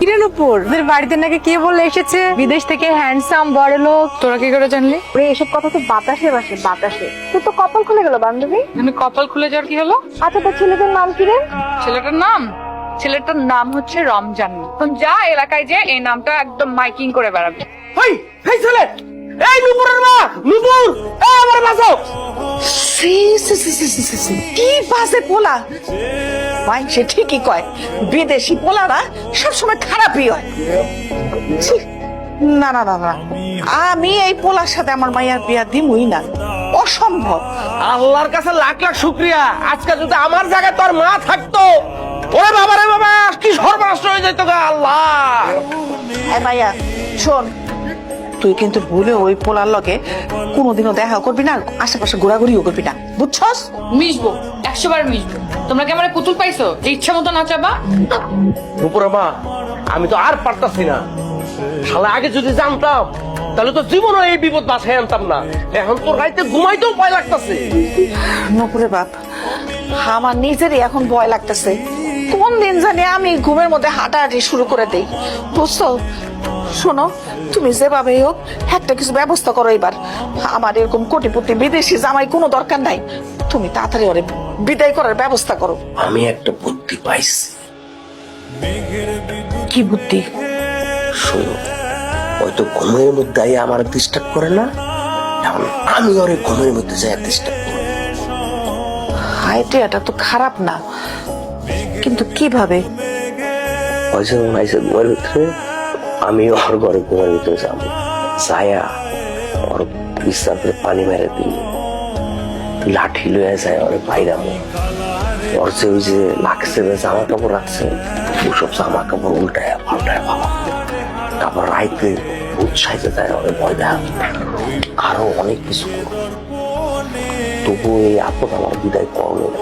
কিরে নুপুর তোদের বাড়িতে নাকি কে বলে এসেছে? বিদেশ থেকে হ্যান্ডসাম বড় লোক। তোরা কি করে জানলি? ওরে এসব কথা তো বাতাসে বাসে বাতাসে। তোর তো কপাল খুলে গেল বান্ধবী। মানে কপাল খুলে যাওয়ার কি হলো? আচ্ছা তোর ছেলেদের নাম কি রে? ছেলেটার নাম? ছেলেটার নাম হচ্ছে রমজান। এখন যা এলাকায় যে এই নামটা একদম মাইকিং করে বেড়াবে। হই এই ছেলে! এই নুপুরের মা! নুপুর! এই আমার বাঁচাও সি, সি, সি, সি, সি। কি বাজে পোলা! ভাই সে ঠিকই কয়। বিদেশি পোলারা সবসময় খারাপই হয়। না না না না। আমি এই পোলার সাথে আমার মাইয়ার বিয়া দিমই না। অসম্ভব। আল্লাহর কাছে লাখ লাখ শুক্রিয়া। আজকে যদি আমার জায়গায় তোর মা থাকতো ওরে বাবা রে বাবা কি সর্বনাশ হয়ে যেত গা আল্লাহ। এই মাইয়া শোন তুই কিন্তু ভুলে ওই পোলার লগে কোনোদিনও দেখা করবি না আশেপাশে ঘোরাঘুরিও করবি না। বুঝছস? মিশবো। একশো বার মিশবো। তোমরা কি আমার পুতুল পাইছো? যে ইচ্ছা মতো নাচাবা। নুপুরের মা আমি তো আর পারতাছি না। শালা আগে যদি জানতাম তাহলে তো জীবনও এই বিপদ বাসায় আনতাম না। এখন তো রাইতে ঘুমাইতেও ভয় লাগতাছে। নপুরে বাপ আমার নিজেরই এখন ভয় লাগতেছে। কোন দিন জানি আমি ঘুমের মধ্যে হাঁটাহাঁটি শুরু করে দেই। বুঝছ? শোনো তুমি যেভাবে হোক একটা কিছু ব্যবস্থা করো এবার। আমার এরকম কোটিপতি বিদেশি জামাই কোনো দরকার নাই। তুমি তাড়াতাড়ি ওরে বিদায় করার ব্যবস্থা করো। আমি একটা বুদ্ধি পাইছি। কি বুদ্ধি? শোনো হয়তো ঘুমের মধ্যে আইয়া আমার ডিস্টার্ব করে না? এখন আমি ওরে ঘুমের মধ্যে যাই ডিস্টার্ব করি। আইডিয়াটা তো খারাপ না। কিন্তু কীভাবে? ঘুমের ভিতরে আমি ওর ঘরে ঘুমের ভিতরে যাব। যায়া ওর বিছনাতে পানি মেরে দিই। লাঠি লয়ে যায় ওরে বাইরামো ওর যে ওই যে লাগছে জামা কাপড় আছে ওসব জামা কাপড় উল্টায় পাল্টায় ভালো তারপর রাইতে উৎসাহিত দেয় ওরে ভয় দেয় আরও অনেক কিছু করো। তবু এই আপদ আমার বিদায় করল না।